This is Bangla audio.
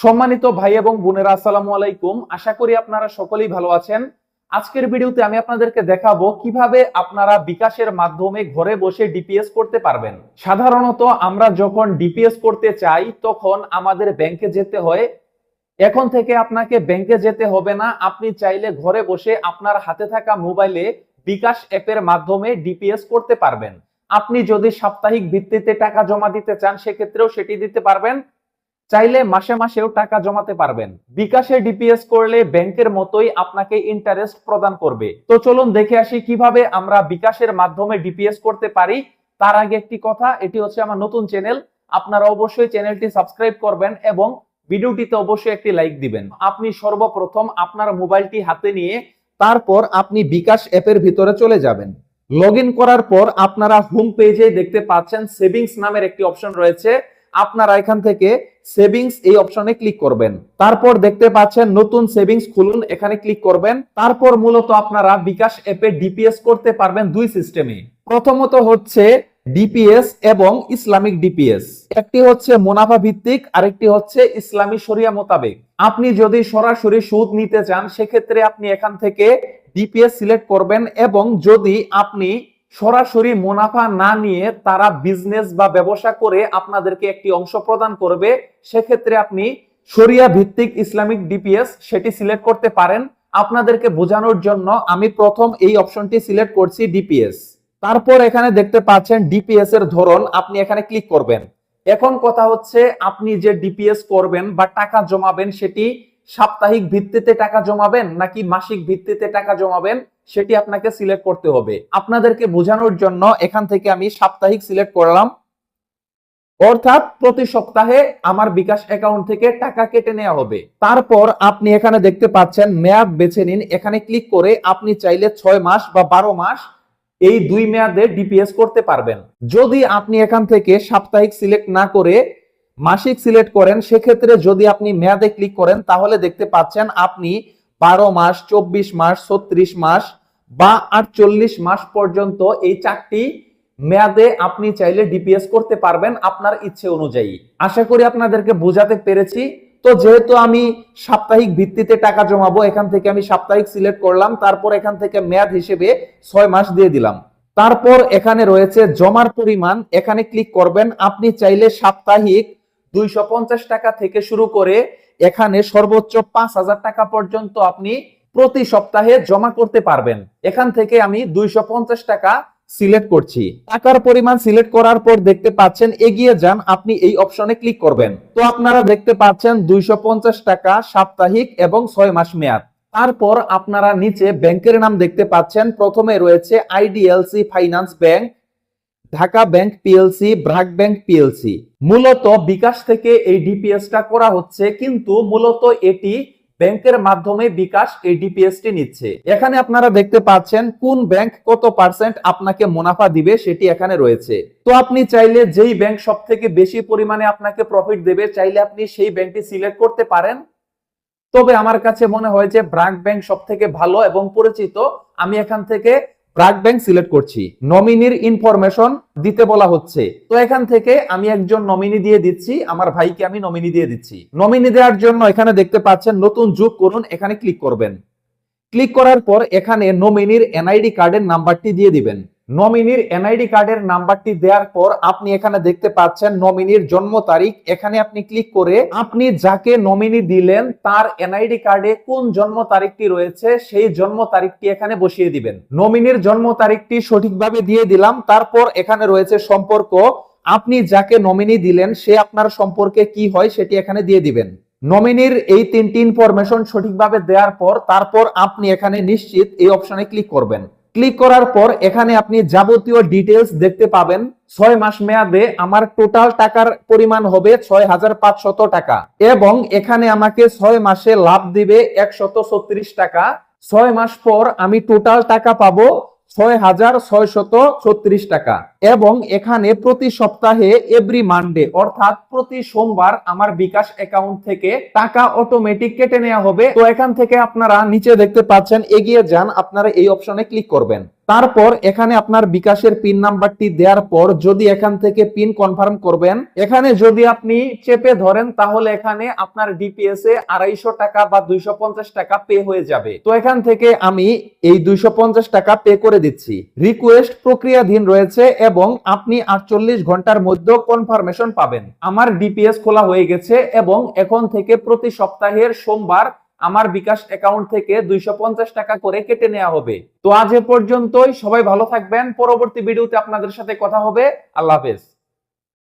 সম্মানিত ভাই এবং বোনেরা, আসসালামু আলাইকুম। আশা করি আপনারা সকলেই ভালো আছেন। আজকের ভিডিওতে আমি আপনাদেরকে দেখাবো কীভাবে আপনারা বিকাশের মাধ্যমে ঘরে বসে ডিপিএস করতে পারবেন। সাধারণত আমরা যখন ডিপিএস করতে চাই, তখন আমাদের ব্যাংকে যেতে হয়। এখন থেকে আপনাকে ব্যাংকে যেতে হবে না। আপনি চাইলে ঘরে বসে আপনার হাতে থাকা মোবাইলে বিকাশ অ্যাপের মাধ্যমে ডিপিএস করতে পারবেন। আপনি যদি সাপ্তাহিক ভিত্তিতে টাকা জমা দিতে চান, সেক্ষেত্রেও সেটি দিতে পারবেন। চাইলে মাসে মাসেও টাকা জমাতে পারবেন। বিকাশে ডিপিএস করলে ব্যাংকের মতোই আপনাকে ইন্টারেস্ট প্রদান করবে। তো চলুন দেখে আসি কীভাবে আমরা বিকাশের মাধ্যমে ডিপিএস করতে পারি। তার আগে একটি কথা, এটি হচ্ছে আমার নতুন চ্যানেল। আপনারা অবশ্যই চ্যানেলটি সাবস্ক্রাইব করবেন এবং ভিডিওটিতে অবশ্যই একটি লাইক দিবেন। আপনি সর্বপ্রথম আপনার মোবাইলটি হাতে নিয়ে তারপর আপনি বিকাশ অ্যাপের ভিতরে চলে যাবেন। লগ করার পর আপনারা হোম পেজে দেখতে পাচ্ছেন সেভিংস নামের একটি অপশন রয়েছে। আপনারা এখান থেকে সেভিংস এই অপশনে ক্লিক করবেন। তারপর দেখতে পাচ্ছেন নতুন সেভিংস খুলুন, এখানে ক্লিক করবেন। তারপর মূলত আপনারা বিকাশ অ্যাপে ডিপিএস করতে পারবেন দুই সিস্টেমে। প্রথমত হচ্ছে ডিপিএস এবং ইসলামিক ডিপিএস। একটি হচ্ছে মুনাফা ভিত্তিক, আরেকটি হচ্ছে ইসলামী শরিয়া মোতাবেক। আপনি যদি সরাসরি সুদ নিতে চান, সেক্ষেত্রে আপনি এখান থেকে ডিপিএস সিলেক্ট করবেন এবং যদি আপনি সরাসরি মুনাফা না নিয়ে তারা বিজনেস বা ব্যবসা করে আপনাদেরকে একটি অংশ প্রদান করবে, সেক্ষেত্রে আপনি শরিয়া ভিত্তিক ইসলামিক ডিপিএস সেটি সিলেক্ট করতে পারেন। আপনাদেরকে বোঝানোর জন্য আমি প্রথম এই অপশনটি সিলেক্ট করছি ডিপিএস তারপর এখানে দেখতে পাচ্ছেন ডিপিএস এর ধরন, আপনি এখানে ক্লিক করবেন। এখন কথা হচ্ছে, আপনি যে ডিপিএস করবেন বা টাকা জমাবেন সেটি সাপ্তাহিক ভিত্তিতে টাকা জমাবেন নাকি মাসিক ভিত্তিতে টাকা জমাবেন, সেটি আপনাকে সিলেক্ট করতে হবে। আপনাদেরকে বোঝানোর জন্য এখান থেকে আমি সাপ্তাহিক সিলেক্ট করলাম। অর্থাৎ প্রতি সপ্তাহে আমার বিকাশ অ্যাকাউন্ট থেকে টাকা কেটে নেওয়া হবে। তারপর আপনি এখানে দেখতে পাচ্ছেন মেয়াদ বেছে নিন। এখানে ক্লিক করে আপনি চাইলে ছয় মাস বা বারো মাস এই দুই মেয়াদে ডিপিএস করতে পারবেন। যদি আপনি এখান থেকে সাপ্তাহিক সিলেক্ট না করে মাসিক সিলেক্ট করেন, সেক্ষেত্রে যদি আপনি মেয়াদে ক্লিক করেন, তাহলে দেখতে পাচ্ছেন আপনি বারো মাস, চব্বিশ মাস, ছত্রিশ মাস বা আটচল্লিশ মাস পর্যন্ত এই চারটি মেয়াদে আপনি চাইলে ডিপিএস করতে পারবেন আপনার ইচ্ছে অনুযায়ী। আশা করি আপনাদেরকে বোঝাতে পেরেছি। তো যেহেতু আমি সাপ্তাহিক ভিত্তিতে টাকা জমাবো, এখান থেকে আমি সাপ্তাহিক সিলেক্ট করলাম, তারপর এখান থেকে মেয়াদ হিসেবে ছয় মাস দিয়ে দিলাম। তারপর এখানে রয়েছে জমার পরিমাণ, এখানে ক্লিক করবেন, আপনি চাইলে সাপ্তাহিক দুইশো পঞ্চাশ টাকা থেকে শুরু করে এখানে সর্বোচ্চ পাঁচ হাজার টাকা পর্যন্ত আপনি প্রতি সপ্তাহে জমা করতে পারবেন। এখান থেকে আমি দুইশো পঞ্চাশ টাকা সিলেক্ট করছি। টাকার পরিমাণ সিলেক্ট করার পর দেখতে পাচ্ছেন এগিয়ে যান, আপনি এই অপশনে ক্লিক করবেন। তো আপনারা দেখতে পাচ্ছেন দুইশো পঞ্চাশ টাকা সাপ্তাহিক এবং ছয় মাস মেয়াদ। তারপর আপনারা নিচে ব্যাংকের নাম দেখতে পাচ্ছেন। প্রথমে রয়েছে IDLC finance bank. Dhaka bank PLC BRAC bank PLC মূলত বিকাশ থেকে এই ডিপিএসটা করা হচ্ছে, কিন্তু মূলত এটি ব্যাংকের মাধ্যমে বিকাশ এই ডিপিএসটি নিচ্ছে। এখানে আপনারা দেখতে পাচ্ছেন কোন ব্যাংক কত পার্সেন্ট আপনাকে মুনাফা দিবে সেটি এখানে রয়েছে। তো আপনি চাইলে যেই ব্যাংক সব থেকে বেশি পরিমাণে আপনাকে প্রফিট দেবে, চাইলে আপনি সেই ব্যাংকটি সিলেক্ট করতে পারেন। তবে আমার কাছে মনে হয় যে ব্রাক ব্যাংক সব থেকে ভালো এবং পরিচিত। আমি এখান থেকে ব্রাক ব্যাংক সিলেক্ট করছি। নমিনির ইনফরমেশন দিতে বলা হচ্ছে। তো এখান থেকে আমি একজন নমিনি দিয়ে দিচ্ছি, আমার ভাইকে আমি নমিনি দিয়ে দিচ্ছি। নমিনি দেওয়ার জন্য এখানে দেখতে পাচ্ছেন নতুন যুগ করুন, এখানে ক্লিক করবেন। ক্লিক করার পর এখানে নমিনির এনআইডি কার্ডের নাম্বারটি দিয়ে দিবেন। নমিনির এনআইডি কার্ডের নাম্বারটি দেওয়ার পর আপনি এখানে দেখতে পাচ্ছেন নমিনির জন্ম তারিখ। এখানে আপনি ক্লিক করে আপনি যাকে নমিনি দিলেন তার এনআইডি কার্ডে কোন জন্ম তারিখটি রয়েছে সেই জন্ম তারিখটি এখানে বসিয়ে দিবেন। নমিনির জন্ম তারিখটি সঠিকভাবে দিয়ে দিলাম। তারপর এখানে রয়েছে সম্পর্ক। আপনি যাকে নমিনি দিলেন সে আপনার সম্পর্কে কি হয় সেটি এখানে দিয়ে দিবেন। নমিনির এই তিনটি ইনফরমেশন সঠিকভাবে দেওয়ার পর তারপর আপনি এখানে নিশ্চিত এই অপশনে ক্লিক করবেন। ক্লিক করার পর এখানে আপনি যাবতীয় ডিটেলস দেখতে পাবেন। ছয় মাস মেয়াদে আমার টোটাল টাকার পরিমাণ হবে ছয় হাজার পাঁচশত টাকা। এবং এখানে আমাকে ছয় মাসে লাভ দিবে একশত ছত্রিশ টাকা। ছয় মাস পর আমি টোটাল টাকা পাবো ছয় হাজার ছয়শত ছত্রিশ টাকা। এবং এখানে প্রতি সপ্তাহে এভরি মানডে অর্থাৎ প্রতি সোমবার আমার বিকাশ অ্যাকাউন্ট থেকে টাকা অটোমেটিক কেটে নেওয়া হবে। তো এখান থেকে আপনারা নিচে দেখতে পাচ্ছেন, এগিয়ে যান, আপনারা এই অপশনে ক্লিক করবেন। তারপর এখানে আপনার বিকাশের পিন নাম্বারটি দেওয়ার পর যদি এখান থেকে পিন কনফার্ম করবেন, এখানে যদি আপনি চেপে ধরেন, তাহলে এখানে আপনার ডিপিএস এ আড়াইশো টাকা বা দুইশো পঞ্চাশ টাকা পে হয়ে যাবে। তো এখান থেকে আমি এই দুইশো পঞ্চাশ টাকা পে করে দিচ্ছি। রিকোয়েস্ট প্রক্রিয়াধীন রয়েছে এবং আপনি আটচল্লিশ ঘণ্টার মধ্যে কনফার্মেশন পাবেন। আমার ডিপিএস খোলা হয়ে গেছে এবং এখন থেকে প্রতি সপ্তাহের সোমবার আমার বিকাশ অ্যাকাউন্ট থেকে দুইশো পঞ্চাশ টাকা করে কেটে নেওয়া হবে। তো আজ এ পর্যন্তই, সবাই ভালো থাকবেন। পরবর্তী ভিডিওতে আপনাদের সাথে কথা হবে। আল্লাহ হাফেজ।